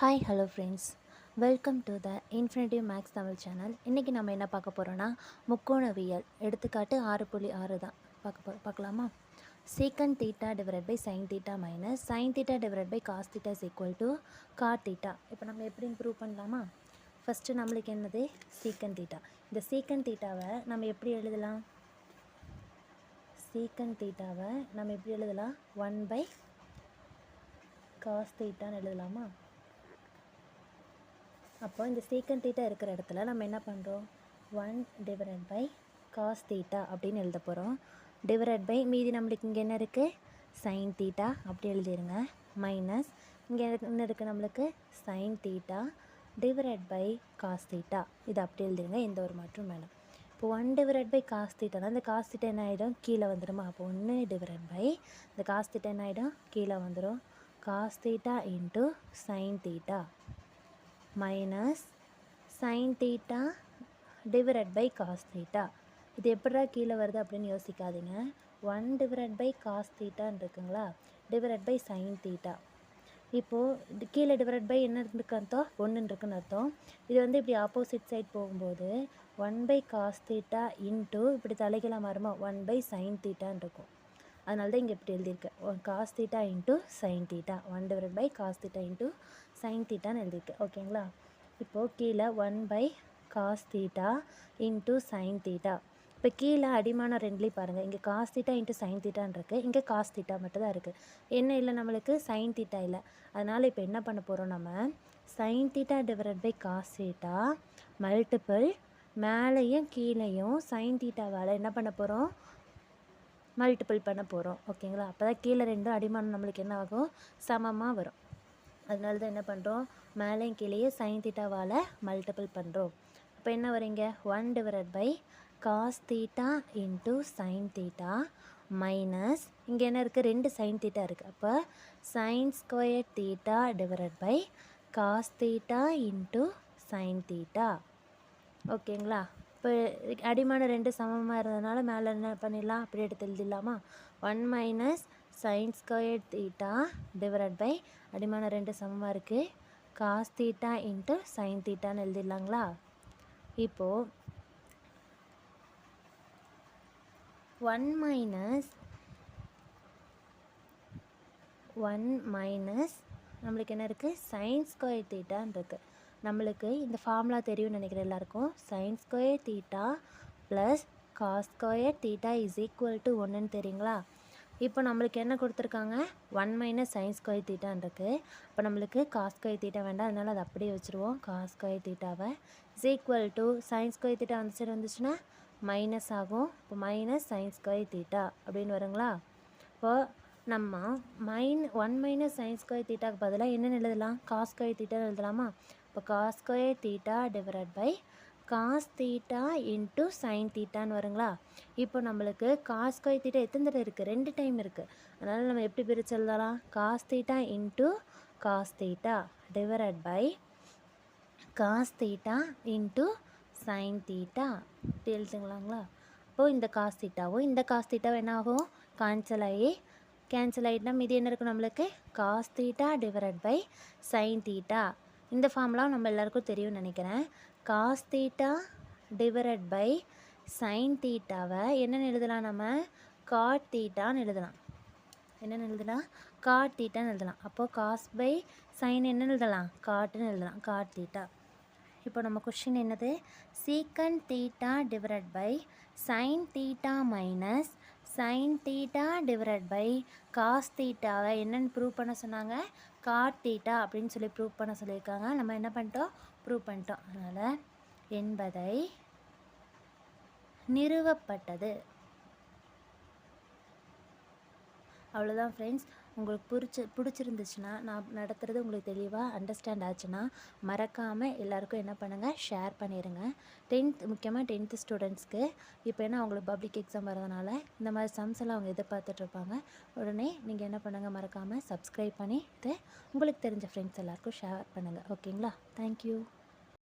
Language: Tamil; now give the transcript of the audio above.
Hi hello friends welcome to the infinitive maths Tamil channel இன்றைக்கி நம்ம என்ன பார்க்க போகிறோன்னா முக்கோணவியல். எடுத்துக்காட்டு ஆறு புள்ளி ஆறு தான். பார்க்க போ பார்க்கலாமா? Secant theta divide by sine theta minus sine theta divide by cos theta is equal to cot theta இப்போ நம்ம எப்படி இம்ப்ரூவ் பண்ணலாமா? ஃபஸ்ட்டு நம்மளுக்கு என்னது? சீக்கன் தீட்டா இந்த சீக்கன் தீட்டாவை நம்ம எப்படி எழுதலாம்? சீக்கன் தீட்டாவை நம்ம எப்படி எழுதலாம்? ஒன் பை காஸ் தீட்டான்னு எழுதலாமா? அப்போ இந்த சீக்கன் தீட்டா இருக்கிற இடத்துல நம்ம என்ன பண்ணுறோம் one divide by cos theta அப்படின்னு எழுத போகிறோம் டிவைட் பை மீதி நம்மளுக்கு இங்கே என்ன இருக்குது சைன் தீட்டா அப்படி எழுதிருங்க. மைனஸ் இங்கே என்ன இருக்குது நம்மளுக்கு? Sine theta divide by cos theta இது அப்படி எழுதிருங்க. எந்த ஒரு மாற்றம் வேணும். இப்போ ஒன் டிவைட் பை காஸ் தீட்டானா இந்த காஸ் தீட்டா என்ன ஆகிடும் கீழே வந்துடுமா அப்போ ஒன்று டிவைட் பை இந்த காஸ் தீட்டா என்ன ஆகிடும் கீழே வந்துடும் cos theta into sine theta minus sine theta divide by cos theta இது எப்படா கீழே வருது அப்படின்னு யோசிக்காதீங்க. ஒன் டிவைட் பை காஸ் தீட்டான்னு இருக்குங்களா? டிவைட் பை சைன் தீட்டா இப்போது கீழே டிவைட் பை என்ன இருக்கு அர்த்தம்? ஒன்றுன்னு இருக்குன்னு அர்த்தம். இது வந்து இப்படி ஆப்போசிட் சைட் போகும்போது one by cos theta into இப்படி தலைகளாக மாறுமா? ஒன் பை சைன் தீட்டான் இருக்கும். அதனால தான் இங்கே இப்படி எழுதியிருக்கேன். One cos theta into sine theta one divide by cos theta into sine தீட்டான்னு எழுதியிருக்கேன். ஓகேங்களா இப்போது கீழே one by cos theta into sine theta இப்போ கீழே அடிமான ரெண்டுலேயும் பாருங்கள் இங்கே காஸ் தீட்டா இன்ட்டு சைன் தீட்டான் இருக்குது இங்கே காஸ் தீட்டா மட்டும் தான் இருக்குது என்ன இல்லை நம்மளுக்கு? சைன் தீட்டா இல்லை. அதனால் இப்போ என்ன பண்ண போகிறோம் நம்ம? Sine theta divide by cos theta multiple மேலேயும் கீழேயும் சைன் தீட்டாவால் என்ன பண்ண போகிறோம் மல்டிபிள் பண்ண போகிறோம் ஓகேங்களா? அப்போ தான் கீழே ரெண்டும் அடிமானம் நம்மளுக்கு என்ன ஆகும்? சமமாக வரும். அதனால தான் என்ன பண்ணுறோம் மேலேயும் கீழேயே சைன் தீட்டாவால் மல்டிபிள் பண்ணுறோம் அப்போ என்ன வரீங்க one divide by cos theta into sine theta minus இங்கே என்ன இருக்குது ரெண்டு சைன் தீட்டா இருக்குது அப்போ sine square theta divide by cos theta into sine theta ஓகேங்களா? இப்போ அடிமான ரெண்டு சமமாக இருந்ததுனால மேலே என்ன பண்ணிடலாம்? அப்படி எடுத்து எழுதிடலாமா? One minus sine square theta divide by அடிமான ரெண்டு சமமாக இருக்குது காஸ் தீட்டா இன்ட்டு சைன் தீட்டான்னு எழுதிடலாங்களா? இப்போது ஒன் மைனஸ் ஒன் மைனஸ் நம்மளுக்கு என்ன இருக்குது சைன் ஸ்கொயர் தீட்டான் இருக்குது நம்மளுக்கு இந்த ஃபார்முலா தெரியும்னு நினைக்கிற எல்லாருக்கும் sine square theta plus cos square theta is equal to ஒன்றுன்னு தெரியுங்களா? இப்போ நம்மளுக்கு என்ன கொடுத்துருக்காங்க? ஒன் மைனஸ் சைன் ஸ்கொயர் தீட்டான் இருக்குது இப்போ நம்மளுக்கு காஸ் ஸ்கொயர் தீட்டா வேண்டாம். அதனால் அதை அப்படியே வச்சுருவோம். காஸ் ஸ்கொயர் தீட்டாவை is equal to sine square theta வந்துச்சு வந்துச்சுன்னா மைனஸ் ஆகும். இப்போ மைனஸ் சைன் ஸ்கொயர் தீட்டா அப்படின்னு வருங்களா? இப்போ நம்ம மைன் ஒன் மைனஸ் சைன் ஸ்கொயர் தீட்டாக்கு பதிலாக என்னென்னு எழுதலாம்? காஸ் ஸ்கொயர் தீட்டான்னு எழுதலாமா? இப்போ cos square theta divide by cos theta into sine தீட்டான்னு வருங்களா? இப்போ நம்மளுக்கு காஸ் ஸ்கொயர் தீட்டா எத்தனை தடவை இருக்குது ரெண்டு டைம் இருக்குது அதனால் நம்ம எப்படி பிரித்து cos theta into cos theta divide by cos theta into sine theta இப்படி எழுதுங்களாங்களா? இந்த காஸ் தீட்டாவும் இந்த காஸ் தீட்டாவும் என்ன ஆகும்? கேன்சல் ஆகி கேன்சல் ஆகிட்டுனா மீதி என்ன இருக்கும் நம்மளுக்கு? Cos theta divide by sine theta இந்த ஃபார்ம்லாம் நம்ம எல்லாருக்கும் தெரியும்னு நினைக்கிறேன். Cos theta divide by sine தீட்டாவை என்னென்னு எழுதலாம் நம்ம? காட் தீட்டான்னு எழுதலாம். என்னென்னு எழுதலாம்? காட் தீட்டான்னு எழுதலாம். அப்போது காஸ் பை சைன் என்னென்னு எழுதலாம்? காட்டுன்னு எழுதலாம். காட் தீட்டா இப்போ நம்ம கொஷின் என்னது? சீக்கன் theta divide by sine theta minus sine theta divide by cos தீட்டாவை என்னென்னு ப்ரூவ் பண்ண சொன்னாங்க. காட் தீட்டா அப்படின்னு சொல்லி ப்ரூவ் பண்ண சொல்லியிருக்காங்க. நம்ம என்ன பண்ணிட்டோம்? ப்ரூவ் பண்ணிட்டோம். அதனால் என்பதை நிறுவப்பட்டது. அவ்வளோதான் ஃப்ரெண்ட்ஸ் உங்களுக்கு பிடிச்சி பிடிச்சிருந்துச்சுன்னா நான் நடத்துகிறது உங்களுக்கு தெளிவாக அண்டர்ஸ்டாண்ட் ஆச்சுன்னா மறக்காமல் எல்லாருக்கும் என்ன பண்ணுங்கள் ஷேர் பண்ணிடுங்க டென்த் முக்கியமாக டென்த்து ஸ்டூடெண்ட்ஸ்க்கு இப்போ என்ன அவங்களுக்கு பப்ளிக் எக்ஸாம் வரதுனால இந்த மாதிரி சம்ஸ் எல்லாம் அவங்க எதிர்பார்த்துட்ருப்பாங்க உடனே நீங்கள் என்ன பண்ணுங்கள் மறக்காமல் சப்ஸ்கிரைப் பண்ணிவிட்டு உங்களுக்கு தெரிஞ்ச ஃப்ரெண்ட்ஸ் எல்லாருக்கும் ஷேர் பண்ணுங்கள் ஓகேங்களா தேங்க்யூ